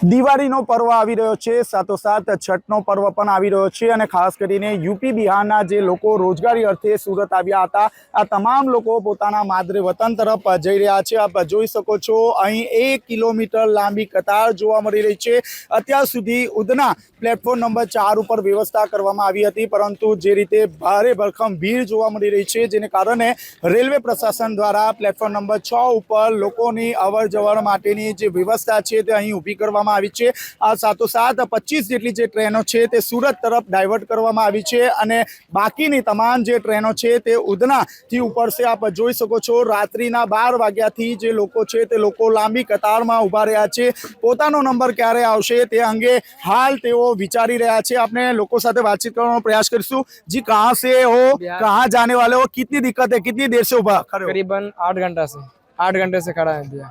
દિવાળીનો પર્વ આવી રહ્યો છે. સાથોસાથ છઠનો પર્વ પણ આવી રહ્યો છે અને ખાસ કરીને યુપી બિહારના જે લોકો રોજગારી અર્થે સુરત આવ્યા હતા, આ તમામ લોકો પોતાના માદરે વતન તરફ જઈ રહ્યા છે. આપ જોઈ શકો છો, અહીં એક કિલોમીટર લાંબી કતાર જોવા મળી રહી છે. અત્યાર સુધી ઉધના પ્લેટફોર્મ નંબર ચાર ઉપર વ્યવસ્થા કરવામાં આવી હતી, પરંતુ જે રીતે ભારે ભરખમ ભીડ જોવા મળી રહી છે, જેને કારણે રેલવે પ્રશાસન દ્વારા પ્લેટફોર્મ નંબર છ ઉપર લોકોની અવર માટેની જે વ્યવસ્થા છે તે અહીં ઊભી કરવામાં કરવામાં આવી છે. આ સાથોસાથ પચીસ જેટલી જે ટ્રેનો છે તે સુરત તરફ ડાયવર્ટ કરવામાં આવી છે અને બાકીની તમામ જે ટ્રેનો છે તે ઉધનાથી ઉપડશે આપ જોઈ શકો છો રાત્રિના બાર વાગ્યાથી જે લોકો છે તે લોકો લાંબી કતારમાં ઊભા રહ્યા છે. પોતાનો નંબર ક્યારે આવશે તે અંગે હાલ તેઓ વિચારી રહ્યા છે. આપણે લોકો સાથે વાતચીત કરવાનો પ્રયાસ કરીશું. જી કહા સે હો? કહા જાને વાલે હો? કિતની દિક્કત હે? કિતની દેર સે ઊભા? કરીબન આઠ ઘંટા સે. આठ घंटे से खड़ा है भैया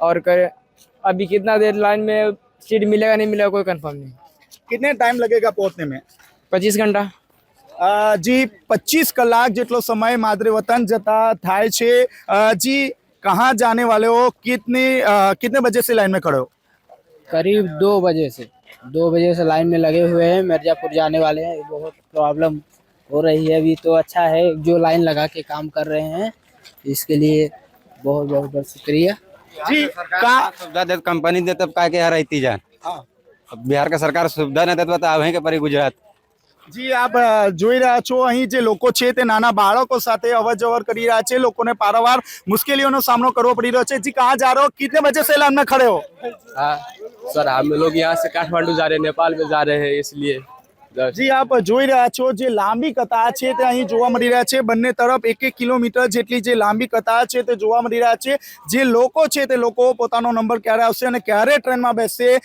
और अभी कितना देर लाइन में सीट मिलेगा नहीं मिलेगा कोई कंफर्म नहीं। कितने टाइम लगेगा पहुँचने में? पच्चीस घंटा। जी पच्चीस कलाक जितलो समय માદરે वतन जता था जी कहाँ जाने वाले हो? कितने कितने बजे से लाइन में खड़े हो? करीब दो बजे से। दो बजे से लाइन में लगे हुए हैं मिर्जापुर जाने वाले हैं। बहुत प्रॉब्लम हो रही है अभी तो। अच्छा है जो लाइन लगा के काम कर रहे हैं इसके लिए बहुत बहुत बहुत शुक्रिया। जी का सुविधा दे कंपनी दे तब का के यहाँ रहती जान हाँ। अब बिहार का सरकार सुविधा नहीं देता तो આવે કે પરી ગુજરાત જી આપ અ, જોઈ રહ્યા છો અહીં જે લોકો છે તે નાના બાળકો સાથે અવર જવર કરી રહ્યા છે લોકોને પારવાર મુશ્કેલીઓનો સામનો કરવો પડી રહ્યો છે જી कहाँ जा रहे हो कितने बजे से लाइन में खड़े हो हाँ सर हम लोग यहाँ से काठमांडू जा रहे हैं नेपाल में जा रहे हैं इसलिए बस। જી, આપ જોઈ રહ્યા છો જે લાંબી કતાર છે તે અહીં જોવા મળી રહ્યા છે. બંને તરફ એક એક કિલોમીટર જેટલી જે લાંબી કતાર છે તે જોવા મળી રહ્યા છે. જે લોકો છે તે લોકો પોતાનો નંબર ક્યારે આવશે અને ક્યારે ટ્રેનમાં બેસશે